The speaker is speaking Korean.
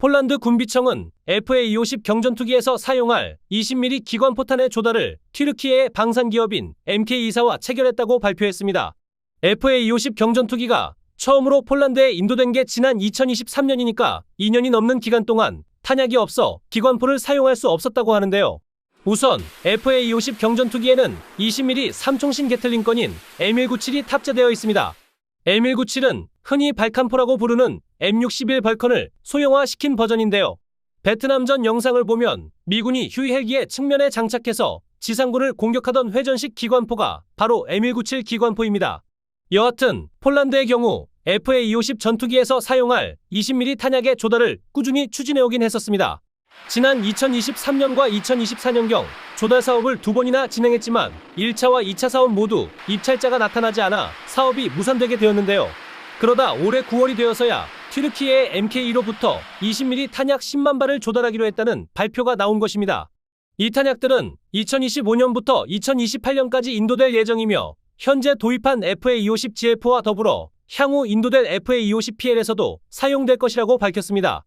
폴란드 군비청은 FA-250 경전투기에서 사용할 20mm 기관 포탄의 조달을 튀르키예의 방산 기업인 MK24와 체결했다고 발표했습니다. FA-250 경전투기가 처음으로 폴란드에 인도된 게 지난 2023년이니까 2년이 넘는 기간 동안 탄약이 없어 기관포를 사용할 수 없었다고 하는데요. 우선 FA-250 경전투기에는 20mm 삼총신 게틀링건인 M197이 탑재되어 있습니다. M197은 흔히 발칸포라고 부르는 M61 벌컨을 소형화시킨 버전인데요. 베트남전 영상을 보면 미군이 휴이 헬기의 측면에 장착해서 지상군을 공격하던 회전식 기관포가 바로 M197 기관포입니다. 여하튼 폴란드의 경우 FA-250 전투기에서 사용할 20mm 탄약의 조달을 꾸준히 추진해오긴 했었습니다. 지난 2023년과 2024년경 조달 사업을 두 번이나 진행했지만 1차와 2차 사업 모두 입찰자가 나타나지 않아 사업이 무산되게 되었는데요. 그러다 올해 9월이 되어서야 튀르키예의 MK2로부터 20mm 탄약 10만 발을 조달하기로 했다는 발표가 나온 것입니다. 이 탄약들은 2025년부터 2028년까지 인도될 예정이며 현재 도입한 FA-250 GF와 더불어 향후 인도될 FA-250PL에서도 사용될 것이라고 밝혔습니다.